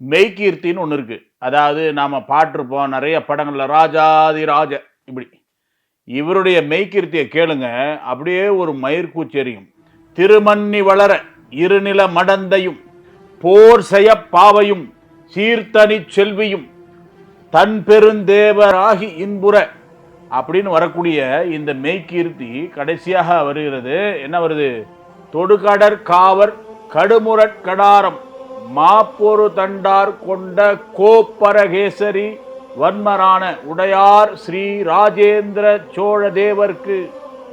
மெய்கீர்த்தின்னு ஒன்று இருக்குது அதாவது நாம் பாட்டிருப்போம் நிறைய படங்களில் ராஜாதி ராஜ இப்படி. இவருடைய மெய்கீர்த்தியை கேளுங்க. அப்படியே ஒரு மயிர்கூச்செறியும் திருமன்னி வளர இருநில மடந்தையும் போர் செய்ய பாவையும் சீர்த்தனி செல்வியும் தன் பெருந்தேவராகி இன்புற அப்படின்னு வரக்கூடிய இந்த மெய்கீர்த்தி கடைசியாக வருகிறது. என்ன வருது? தொடுகடற் காவர் கடுமுரட் கடாரம். மாப்பொரு தண்டார் கொண்ட கோப்பரகேசரி வன்மரான உடையார் ஸ்ரீ ராஜேந்திர சோழ தேவர்க்கு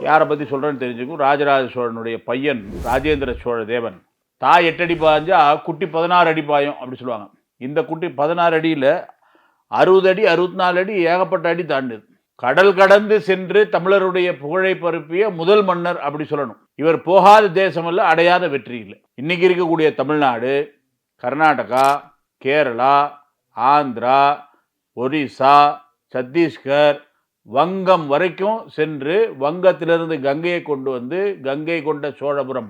யாரை பற்றி சொல்கிறேன்னு தெரிஞ்சுக்கும் ராஜராஜ சோழனுடைய பையன் ராஜேந்திர சோழ தேவன் தாய் எட்டடி பாய்ஞ்சா குட்டி பதினாறு அடி பாயும் அப்படி சொல்லுவாங்க. இந்த குட்டி பதினாறு அடியில் அறுபது அடி அறுபத்தி நாலு அடி ஏகப்பட்ட அடி தாண்டுது. கடல் கடந்து சென்று தமிழருடைய புகழை பரப்பிய முதல் மன்னர் அப்படி சொல்லணும். இவர் போகாத தேசமல்ல அடையாத வெற்றி இல்லை இன்னைக்கு இருக்கக்கூடிய தமிழ்நாடு கர்நாடகா கேரளா ஆந்திரா ஒரிசா சத்தீஸ்கர் வங்கம் வரைக்கும் சென்று வங்கத்திலிருந்து கங்கையை கொண்டு வந்து கங்கை கொண்ட சோழபுரம்.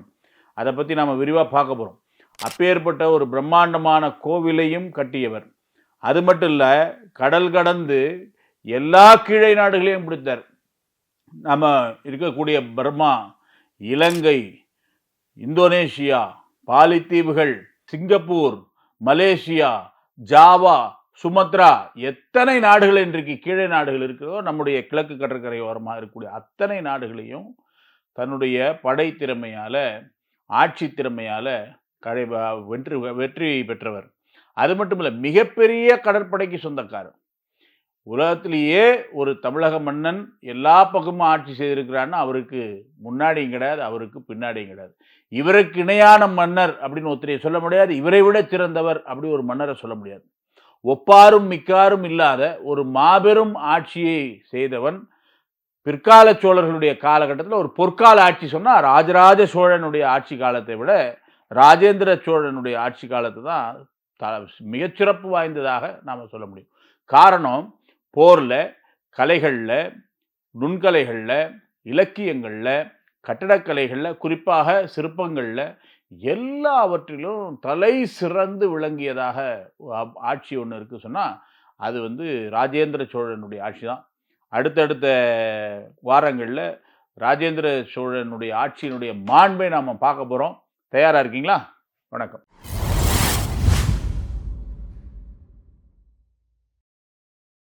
அதை பற்றி நாம் விரிவாக பார்க்க போகிறோம் அப்பேற்பட்ட ஒரு பிரம்மாண்டமான கோவிலையும் கட்டியவர். அது மட்டும் இல்லை கடல் கடந்து எல்லா கீழே நாடுகளையும் பிடித்தார். நம்ம இருக்கக்கூடிய பர்மா இலங்கை இந்தோனேஷியா பாலித்தீவுகள் சிங்கப்பூர் மலேசியா ஜாவா சுமத்ரா எத்தனை நாடுகள் இன்றைக்கு கீழே நாடுகள் இருக்கிறதோ நம்முடைய கிழக்கு கடற்கரை ஓரமாக இருக்கக்கூடிய அத்தனை நாடுகளையும் தன்னுடைய படை திறமையால் ஆட்சி திறமையால் கடை வெற்றி வெற்றி பெற்றவர். அது மட்டும் இல்லை மிகப்பெரிய கடற்படைக்கு சொந்தக்காரர். உலகத்திலேயே ஒரு தமிழக மன்னன் எல்லா பக்கமும் ஆட்சி செய்திருக்கிறான்னு அவருக்கு முன்னாடியும் கிடையாது அவருக்கு பின்னாடியும் கிடையாது. இவருக்கு இணையான மன்னர் அப்படின்னு ஒருத்தரையை சொல்ல முடியாது இவரை விட சிறந்தவர் அப்படி ஒரு மன்னரை சொல்ல முடியாது. ஒப்பாரும் மிக்காரும் இல்லாத ஒரு மாபெரும் ஆட்சியை செய்தவன் பிற்கால சோழர்களுடைய காலகட்டத்தில் ஒரு பொற்கால ஆட்சி சொன்னால் ராஜராஜ சோழனுடைய ஆட்சி காலத்தை விட ராஜேந்திர சோழனுடைய ஆட்சி காலத்தை தான் த மிகச்சிறப்பு வாய்ந்ததாக நாம் சொல்ல முடியும். காரணம் போரில் கலைகளில் நுண்கலைகளில் இலக்கியங்களில் கட்டடக்கலைகளில் குறிப்பாக சிற்பங்களில் எல்லாவற்றிலும் தலை சிறந்து விளங்கியதாக ஆட்சி ஒன்று இருக்குது சொன்னால் அது வந்து ராஜேந்திர சோழனுடைய ஆட்சி தான் அடுத்தடுத்த வாரங்களில் ராஜேந்திர சோழனுடைய ஆட்சியினுடைய மாண்பை நாம் பார்க்க போகிறோம் தயாராக இருக்கீங்களா? வணக்கம்.